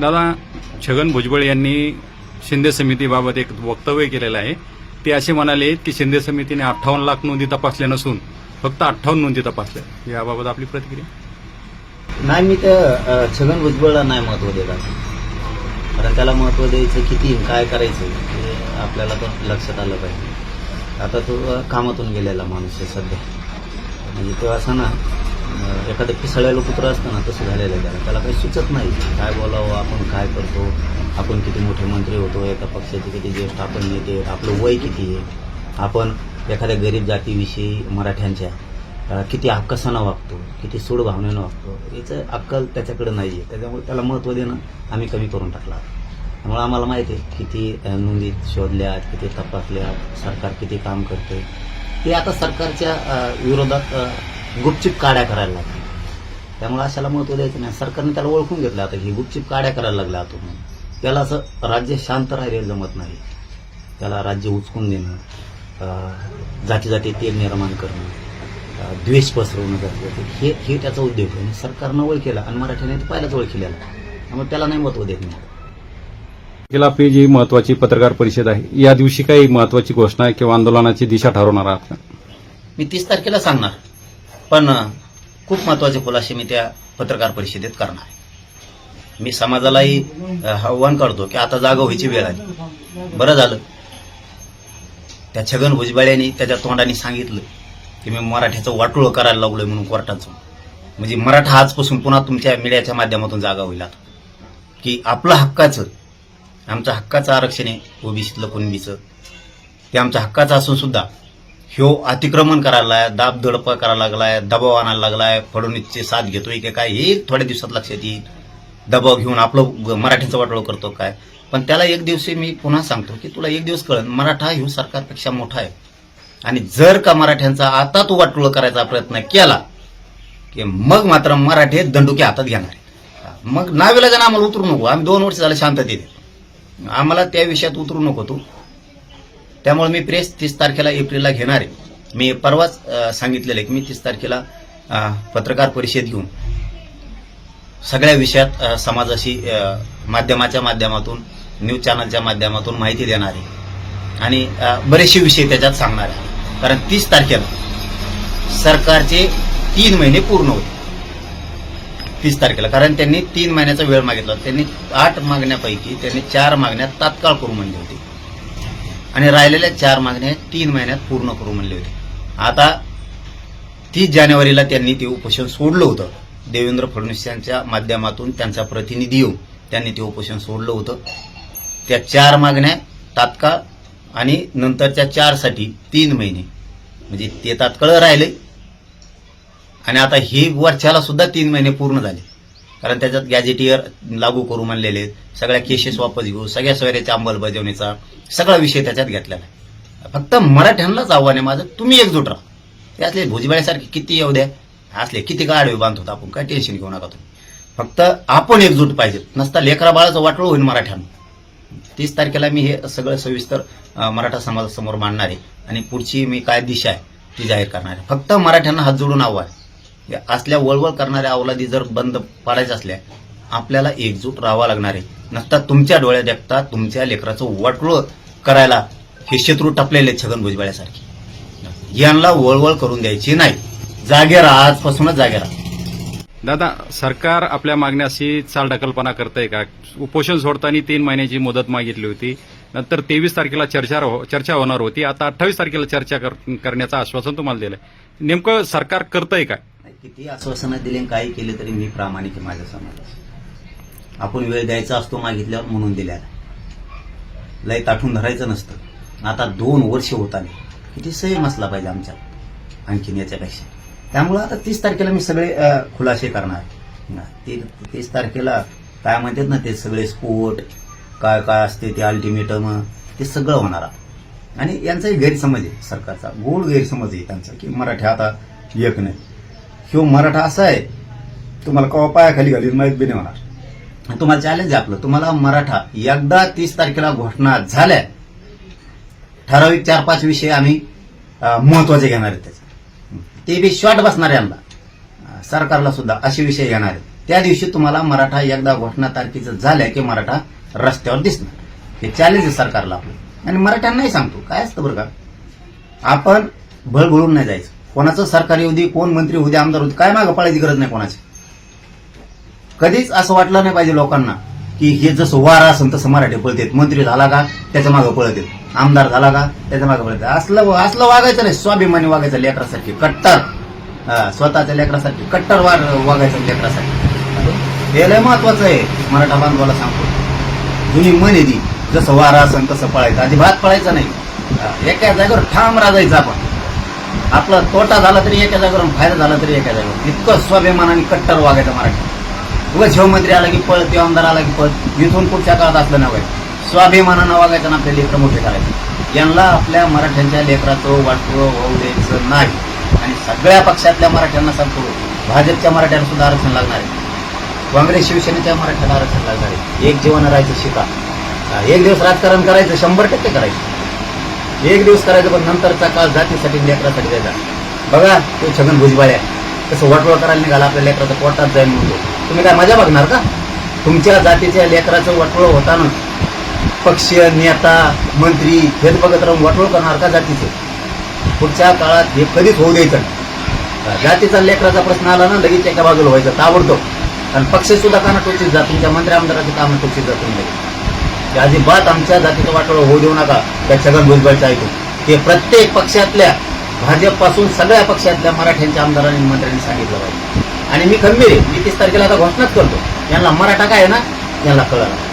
दादा छगन भुजबळ यांनी शिंदे समितीबाबत एक वक्तव्य केलेलं आहे. ते असे म्हणाले की शिंदे समितीने अठ्ठावन्न लाख नोंदी तपासल्या नसून फक्त अठ्ठावन्न नोंदी तपासल्या. याबाबत आपली प्रतिक्रिया? नाही मी त्या छगन भुजबळला नाही महत्त्व देत कारण त्याला महत्त्व द्यायचं किती काय करायचं हे आपल्याला तर लक्षात आलं पाहिजे. आता तो कामातून गेलेला माणूस आहे सध्या. म्हणजे तो असा ना एखादं पिसळलेलं कुत्रं असतं ना तसं झालेलं आहे त्याला. त्याला काही सुचत नाही. काय बोलावं आपण काय करतो? आपण किती मोठे मंत्री होतो एका पक्षाचे किती ज्येष्ठ आपण नेते आपलं वय किती आहे? आपण एखाद्या गरीब जातीविषयी मराठ्यांच्या किती आकसानं वागतो किती सूड भावनेनं वागतो याचं अक्कल त्याच्याकडे नाही आहे त्याच्यामुळे त्याला महत्त्व देणं आम्ही कमी करून टाकला. त्यामुळे आम्हाला माहिती आहे किती नोंदी शोधल्यात किती तपासल्यात सरकार किती काम करते. ते आता सरकारच्या विरोधात गुपचिप काड्या करायला लागले. त्यामुळे अशाला महत्त्व द्यायचं नाही. सरकारने त्याला ओळखून घेतलं आता ही गुपचिप काड्या करायला लागल्या आता म्हणून. त्याला असं राज्य शांत राहिलेलं जमत नाही. त्याला राज्य उचकून देणं जाती जाती तेल निर्माण करणं द्वेष पसरवणं जाती हे हे त्याचा उद्योग आहे. आणि सरकारनं ओळखीला आणि मराठीने तर पहिलाच ओळखीलेला त्यामुळे त्याला नाही महत्त्व देत नाही. केला आपली जी महत्वाची पत्रकार परिषद आहे. या दिवशी काही महत्वाची घोषणा किंवा आंदोलनाची दिशा ठरवणार आहात मी तीस तारखेला सांगणार. पण खूप महत्त्वाचे खुलासे मी त्या पत्रकार परिषदेत करणार आहे. मी समाजालाही आव्हान करतो की आता जागा व्हायची वेळ आली. बरं झालं. त्या छगन भुजबळ्यांनी त्याच्या तोंडाने सांगितलं की मी मराठ्याचं वाटोळं करायला लागलोय म्हणून कोर्टाचं. म्हणजे मराठा आजपासून पुन्हा तुमच्या मीडियाच्या माध्यमातून जागा होईल आता. की आपलं हक्काचं आमच्या हक्काचं आरक्षण आहे ओबीसीतलं कुणबीचं. ते आमच्या हक्काचं असून सुद्धा ह्यो अतिक्रमण करायला लागलाय दाब दडप करायला लागलाय दबाव आणायला लागलाय फडणवीसचे साथ घेतोय की काय हे थोड्या दिवसात लक्षात येईल. दबाव घेऊन आपलं ग- मराठीचं वाटोळ करतो काय? पण त्याला एक दिवशी मी पुन्हा सांगतो की तुला एक दिवस कळन मराठा ह्यो सरकारपेक्षा मोठा आहे. आणि जर का मराठ्यांचा आता तू वाटोळ करायचा प्रयत्न केला की मग मात्र मराठे दंडुके हातात घेणार आहेत. मग नावेला आम्हाला उतरू नको आम्ही दोन वर्ष झालं शांततेत आम्हाला त्या विषयात उतरू नको तू. त्यामुळे मी प्रेस तीस तारखेला एप्रिलला घेणार आहे. मी परवाच सांगितलेलं आहे की मी तीस तारखेला पत्रकार परिषद घेऊन सगळ्या विषयात समाजाशी माध्यमाच्या माध्यमातून न्यूज चॅनलच्या माध्यमातून माहिती देणार आहे. आणि बरेचसे विषय त्याच्यात सांगणार आहे. कारण तीस तारखेला सरकारचे तीन महिने पूर्ण होते. तीस तारखेला. कारण त्यांनी तीन महिन्याचा वेळ मागितला. त्यांनी आठ मागण्यापैकी त्यांनी चार मागण्या तात्काळ करू म्हणली होती. आणि राहिलेल्या चार मागण्या तीन महिन्यात पूर्ण करू म्हणले होते. आता तीस जानेवारीला त्यांनी ते उपोषण सोडलं होतं. देवेंद्र फडणवीस यांच्या माध्यमातून त्यांचा प्रतिनिधी येऊन त्यांनी ते उपोषण सोडलं होतं. त्या चार मागण्या तात्काळ आणि नंतरच्या चारसाठी तीन महिने. म्हणजे ते तात्काळ राहिले. आणि आता हे वर्षाला सुद्धा तीन महिने पूर्ण झाले. कारण त्याच्यात गॅजेटियर लागू करू म्हणलेले आहेत. सगळ्या केसेस वापस घेऊ. सगळ्या सोयऱ्याच्या अंमलबजावणीचा सगळा विषय त्याच्यात घेतलेला आहे. फक्त मराठ्यांनाच आव्हान आहे माझं. तुम्ही एकजूट राहा. ते असले भुजबळासारखे किती येऊ द्या. असले किती गाडवे बांधतो आपण काय टेन्शन घेऊ नका तुम्ही. फक्त आपण एकजूट पाहिजे नसता लेकरा बाळाचं वाटोळ होईल मराठ्यांना. तीस तारखेला मी हे सगळं सविस्तर मराठा समाजासमोर मांडणार आहे. आणि पुढची मी काय दिशा आहे ती जाहीर करणार आहे. फक्त मराठ्यांना हात जोडून आव्हान आहे. असल्या वळवळ करणाऱ्या अवलादी जर बंद पाडायच्या असल्या आपल्याला एकजूट राहावा लागणार आहे. नसता तुमच्या डोळ्यात देखता तुमच्या लेकराचं वाटोळ करायला हे शत्रू टपलेले छगन भुजबळ्यासारखे. यांना वळवळ करून द्यायची नाही. जागे राहा आजपासूनच जागे राहा. दादा सरकार आपल्या मागण्याशी चालढकलपणा करतंय का? उपोषण सोडताना तीन महिन्याची मुदत मागितली होती. नंतर तेवीस तारखेला चर्चा हो- चर्चा होणार होती. आता अठ्ठावीस तारखेला चर्चा कर- करण्याचं आश्वासन तुम्हाला दिलंय. नेमकं सरकार करतंय काय? किती आश्वासनं दिले आणि काही केले तरी मी प्रामाणिक आहे माझ्या समाजात. आपण वेळ द्यायचा असतो मागितल्यावर म्हणून दिल्याला लय ताठून धरायचं नसतं. आता दोन वर्ष होत आले. किती संयम असला पाहिजे आमच्या आणखीन याच्यापेक्षा. त्यामुळं आता तीस तारखेला मी सगळे खुलासे करणार. ती- तीस तारखेला काय म्हणतात ना ते सगळे स्पोर्ट काय काय असते ते अल्टिमेटम ते सगळं होणार आणि यांचाही गैरसमज आहे सरकारचा. गोड गैरसमज आहे त्यांचा की मराठी आता एक नाही. ह्यो मराठा असा आहे तुम्हाला कवा पायाखाली घालीत माहीत बी नाही होणार. तुम्हाला चॅलेंज आहे आपलं. तुम्हाला मराठा एकदा तीस तारखेला घोषणा झाल्या ठराविक चार पाच विषय आम्ही महत्त्वाचे घेणार आहेत त्याचे. ते बी शॉर्ट बसणार यांना सरकारला सुद्धा असे विषय घेणार आहेत त्या दिवशी तुम्हाला मराठा एकदा घोषणा तारखेचं झाल्या की मराठा रस्त्यावर दिसणार. हे चॅलेंज आहे सरकारला आपलं. आणि मराठ्यांनाही सांगतो. काय असतं बरं का? आपण भळभळून नाही जायचं. कोणाचं सरकार येऊ दे कोण मंत्री होऊ दे आमदार होऊ दे काय मागं पळायची गरज नाही कोणाची. कधीच असं वाटलं नाही पाहिजे लोकांना की हे जसं वारा असेल तसं मराठी पळतेत मंत्री झाला का त्याच्या मागं पळतेत आमदार झाला का त्याच्या मागं पळते असलं असलं वागायचं नाही. स्वाभिमानी वागायचं लेकरासारखी. कट्टर. हा, स्वतःच्या लेकरासाठी कट्टर वाग वागायचं लेकरासाठी हे लय महत्वाचं आहे. मराठा बांधवाला सांगतो. जुनी मन येते जसं वारा असेल तसं पळायचं. अजिबात पळायचं नाही. एका जागेवर ठाम राजायचं आपण. आपला तोटा झाला तरी एका जागेवरून फायदा झाला तरी एका जागेवर इतकं स्वाभिमानाने कट्टर वागायचं मराठी. उगा शिवमंत्री आला की पळ किंवा आमदार आला की पळ इथून पुढच्या काळात असलं नव्हे. स्वाभिमानानं वागायचं ना आपले लेकरं मोठे करायचे. यांना आपल्या मराठ्यांच्या लेकराचं वाटवं होऊ द्यायचं नाही. आणि सगळ्या पक्षातल्या मराठ्यांना सांगतो भाजपच्या मराठ्यांना सुद्धा आरक्षण लागणार आहे. काँग्रेस शिवसेनेच्या मराठ्याला आरक्षण लागणार आहे. एक जीवन राहायचं शिका. एक दिवस राजकारण करायचं शंभर टक्के करायचं. एक दिवस करायचं पण नंतरचा काळ जातीसाठी लेकरासाठी द्यायचा. बघा तो छगन भुजबळ तसं वाटोळ करायला निघाला आपल्या लेकराचं पोटात जाईल म्हणतो तुम्ही काय मजा बघणार का? तुमच्या जातीच्या लेकराचं वटवळ होताना पक्ष नेता मंत्री हेच बघत राहून वटवळ करणार का जातीचं? पुढच्या काळात हे कधीच होऊ द्यायचं जातीचा लेकराचा प्रश्न आला ना लगेच एका बाजूला व्हायचं ताबडतोब. आणि पक्षसुद्धा काना टोचीत जा तुमच्या मंत्री आमदाराचे कामं टोचीत जातो की अजिबात आमच्या जातीचं वाटोळ होऊ देऊ नका. त्या छगन भुजबळचं ऐकून ते. प्रत्येक पक्षातल्या भाजपपासून सगळ्या पक्षातल्या मराठ्यांच्या आमदारांनी मंत्र्यांनी सांगितलं पाहिजे. आणि मी खंबीर आहे. मी तीस तारखेला आता घोषणाच करतो. यांना मराठा काय आहे ना? यांना कळलं.